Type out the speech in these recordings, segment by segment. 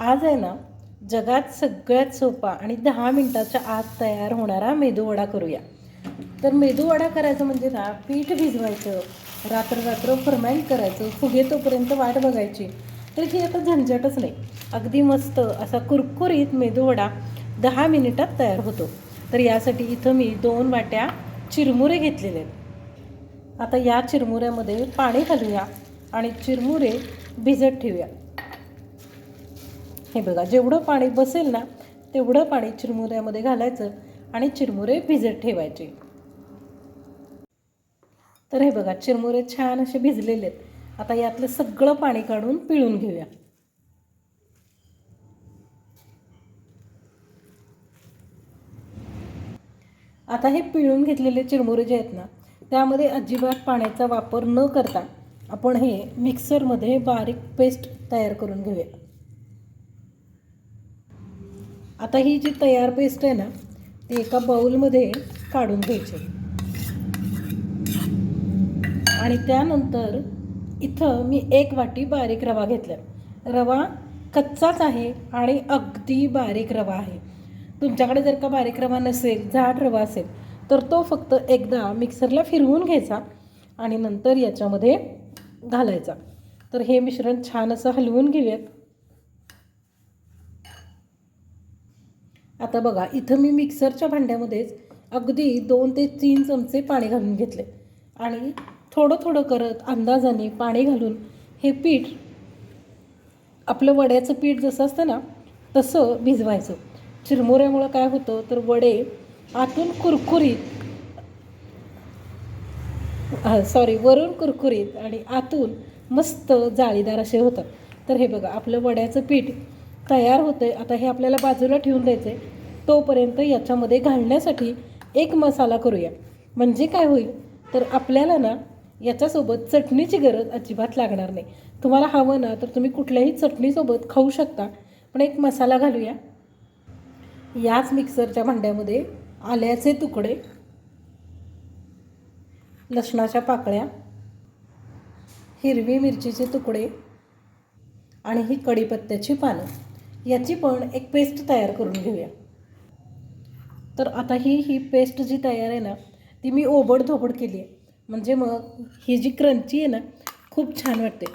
आज आहे ना जगात सगळ्यात सोपा आणि दहा मिनिटाच्या आत तयार होणारा मेदूवडा करूया. तर मेदूवडा करायचं म्हणजे ना पीठ भिजवायचं रात्र रात्र फर्मेंट करायचं फुगे तोपर्यंत वाट बघायची. तर ही आता झंझटच नाही. अगदी मस्त असा कुरकुरीत मेदूवडा दहा मिनिटात तयार होतो. तर यासाठी इथं मी दोन वाट्या चिरमुरे घेतलेले आहेत. आता या चिरमुऱ्यामध्ये पाणी घालूया आणि चिरमुरे भिजत ठेवूया. हे बघा जेवढं पाणी बसेल ना तेवढं पाणी चिरमुऱ्यामध्ये घालायचं आणि चिरमुरे भिजत ठेवायचे. तर हे बघा चिरमुरे छान असे भिजलेले आहेत. आता यातलं सगळं पाणी काढून पिळून घेऊया. आता हे पिळून घेतलेले चिरमुरे जे आहेत ना त्यामध्ये अजिबात पाण्याचा वापर न करता आपण हे मिक्सरमध्ये बारीक पेस्ट तयार करून घेऊया. आता ही जी तयार पेस्ट आहे ना ती एका बाऊलमध्ये काढून घ्यायची. आणि त्यानंतर इथं मी एक वाटी बारीक रवा घेतला रवा कच्चाच आहे आणि अगदी बारीक रवा आहे. तुमच्याकडे जर का बारीक रवा नसेल जाड रवा असेल तर तो फक्त एकदा मिक्सरला फिरवून घ्यायचा आणि नंतर याच्यामध्ये घालायचा. तर हे मिश्रण छान असं हलवून घेऊयात. आता बघा इथं मी मिक्सरच्या भांड्यामध्येच अगदी दोन ते तीन चमचे पाणी घालून घेतले. आणि थोडं थोडं करत अंदाजाने पाणी घालून हे पीठ आपलं वड्याचं पीठ जसं असतं ना तसं भिजवायचं. चिरमुऱ्यामुळं काय होतं तर वडे आतून कुरकुरीत सॉरी वरून कुरकुरीत आणि आतून मस्त जाळीदार असे होतात. तर हे बघा आपलं वड्याचं पीठ तयार होतं आहे आता हे आपल्याला बाजूला ठेवून द्यायचं आहे तोपर्यंत याच्यामध्ये घालण्यासाठी एक मसाला करूया. म्हणजे काय होईल? तर आपल्याला ना याच्यासोबत चटणीची गरज अजिबात लागणार नाही. तुम्हाला हवं ना तर तुम्ही कुठल्याही चटणीसोबत खाऊ शकता. पण एक मसाला घालूया. याच मिक्सरच्या भांड्यामध्ये आल्याचे तुकडे लसणाच्या पाकळ्या हिरवी मिरचीचे तुकडे आणि ही कढीपत्त्याची पानं. याची पण एक पेस्ट तयार करून घेऊया. तर आता ही ही पेस्ट जी तयार आहे ना ती मी ओबड धोबड केली आहे. म्हणजे मग ही जी क्रंची आहे ना खूप छान वाटते.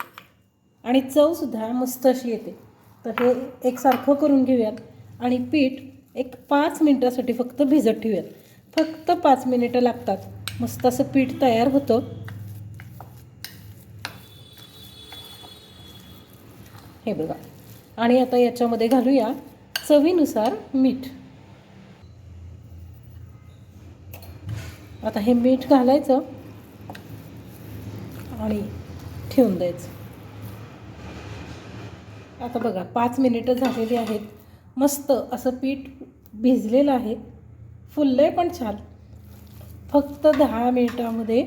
आणि चवसुद्धा मस्त अशी येते. तर हे एकसारखं करून घेऊयात. आणि पीठ एक पाच मिनटासाठी फक्त भिजत ठेवूयात. फक्त पाच मिनिटं लागतात. मस्त असं पीठ तयार होतं. हे बघा. आणि आता याच्यामध्ये घालूया चवीनुसार मीठ. आता हे मीठ घालायचं आणि ठेवून द्यायचं. आता बघा पाच मिनिटं झालेली आहेत. मस्त असं पीठ भिजलेलं आहे. फुललं आहे पण छान. फक्त दहा मिनिटामध्ये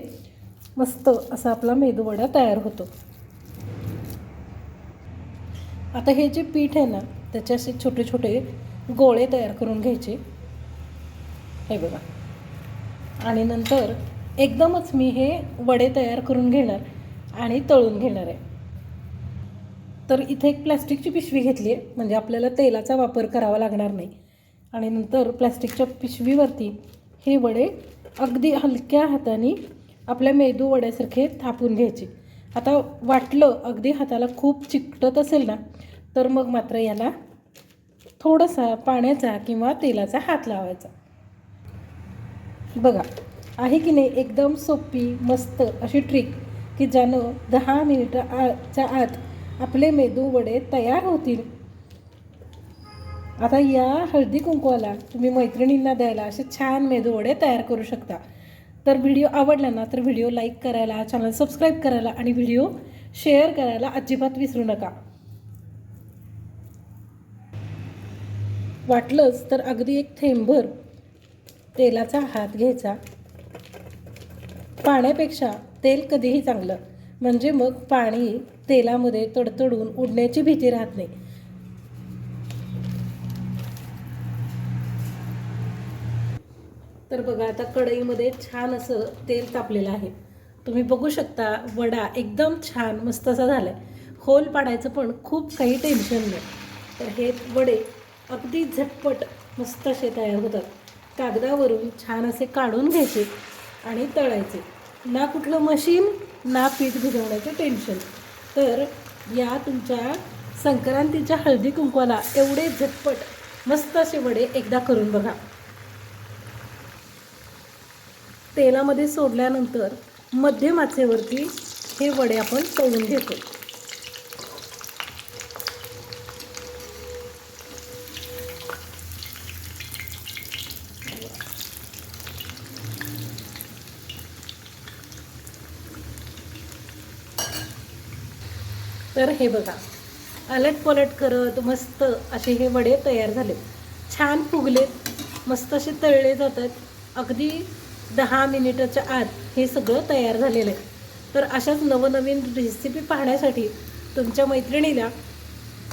मस्त असा आपला मेदूवडा तयार होतो. आता हे जे पीठ आहे ना त्याचे असे छोटे छोटे गोळे तयार करून घ्यायचे. हे बघा. आणि नंतर एकदमच मी हे वडे तयार करून घेणार आणि तळून घेणार आहे. तर इथे एक प्लॅस्टिकची पिशवी घेतली आहे म्हणजे आपल्याला तेलाचा वापर करावा लागणार नाही. आणि नंतर प्लॅस्टिकच्या पिशवीवरती हे वडे अगदी हलक्या हाताने आपल्या मेदू वड्यासारखे थापून घ्यायचे. आता वाटलं अगदी हाताला खूप चिकटत असेल ना तर मग मात्र याला थोडासा पाण्याचा किंवा तेलाचा हात लावायचा. बघा आहे की नाही एकदम सोपी मस्त अशी ट्रिक की ज्यानं दहा मिनिटं आच्या आत आपले मेदू वडे तयार होतील. आता या हळदी कुंकवाला तुम्ही मैत्रिणींना द्यायला असे छान मेदू वडे तयार करू शकता. तर व्हिडिओ आवडला ना तर व्हिडिओ लाईक करायला चॅनल सबस्क्राईब करायला आणि व्हिडिओ शेअर करायला अजिबात विसरू नका. वाटलंच तर अगदी एक थेंबभर तेलाचा हात घ्यायचा. पाण्यापेक्षा तेल कधीही चांगलं. म्हणजे मग पाणी तेलामध्ये तडतडून उडण्याची भीती राहत नाही. तर बघा आता कढईमध्ये छान असं तेल तापलेलं आहे. तुम्ही बघू शकता वडा एकदम छान मस्त असा झाला आहे होल पाडायचं पण खूप काही टेन्शन नाही. तर हे वडे अगदी झटपट मस्त असे तयार होतात. कागदावरून छान असे काढून घ्यायचे आणि तळायचे. ना कुठलं मशीन ना पीठ भिजवण्याचं टेन्शन तर या तुमच्या संक्रांतीच्या हळदी कुंकवाला एवढे झटपट मस्त असे वडे एकदा करून बघा. तेलामध्ये सोडल्यानंतर मध्यम आचेवरती हे वडे आपण तळून घेतो. तर हे बघा अलट पलट करत मस्त असे हे वडे तयार झाले छान फुगलेत मस्त असे तळले जातात. अगदी दहा मिनिटाच्या आत हे सगळं तयार झालेलं आहे. तर अशाच नवनवीन रेसिपी पाहण्यासाठी तुमच्या मैत्रिणीला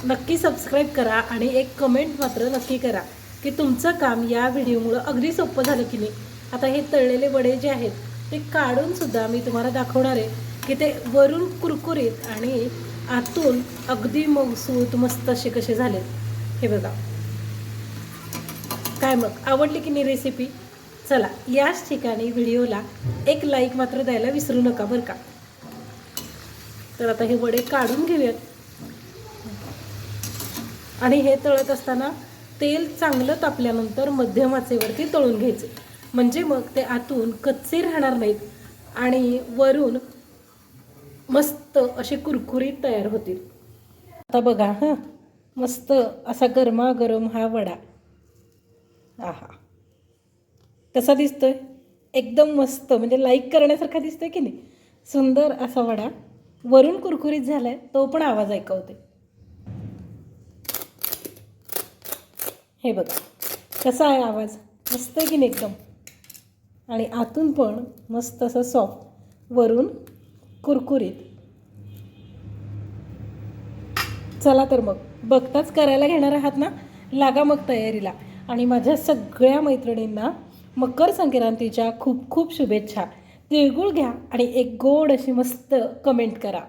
नक्की सबस्क्राईब करा आणि एक कमेंट मात्र नक्की करा की तुमचं काम या व्हिडिओमुळं अगदी सोपं झालं की नाही. आता हे तळलेले वडे जे आहेत ते काढूनसुद्धा मी तुम्हाला दाखवणार आहे की ते वरून कुरकुरीत आणि आतून अगदी मऊसूत मस्त असे कसे झालेत. हे बघा. काय मग? आवडली की नाही रेसिपी चला याच ठिकाणी व्हिडिओला एक लाईक मात्र द्यायला विसरू नका बरं का? तर आता हे वडे काढून घेऊयात. आणि हे तळत असताना तेल चांगलं तापल्यानंतर मध्यम आचेवरती तळून घ्यायचे. म्हणजे मग ते आतून कच्चे राहणार नाहीत आणि वरून मस्त असे कुरकुरीत तयार होतील. आता बघा हां मस्त असा गरमागरम हा वडा. आहा. कसा आहे एकदम मस्त म्हणजे लाईक करण्यासारखा दिसतोय की नाही? सुंदर असा वडा. वरून कुरकुरीत झाला आहे तो पण आवाज ऐकवते. हे बघा कसा आहे आवाज? मस्त आहे की नाही एकदम? आणि आतून पण मस्त असं सॉफ्ट वरून कुरकुरीत. चला तर मग बघताच करायला घेणार आहात ना? लागा मग तयारीला. आणि माझ्या सगळ्या मैत्रिणींना मकर संक्रांतीच्या खूप खूप शुभेच्छा. तिळगुळ घ्या आणि एक गोड अशी मस्त कमेंट करा.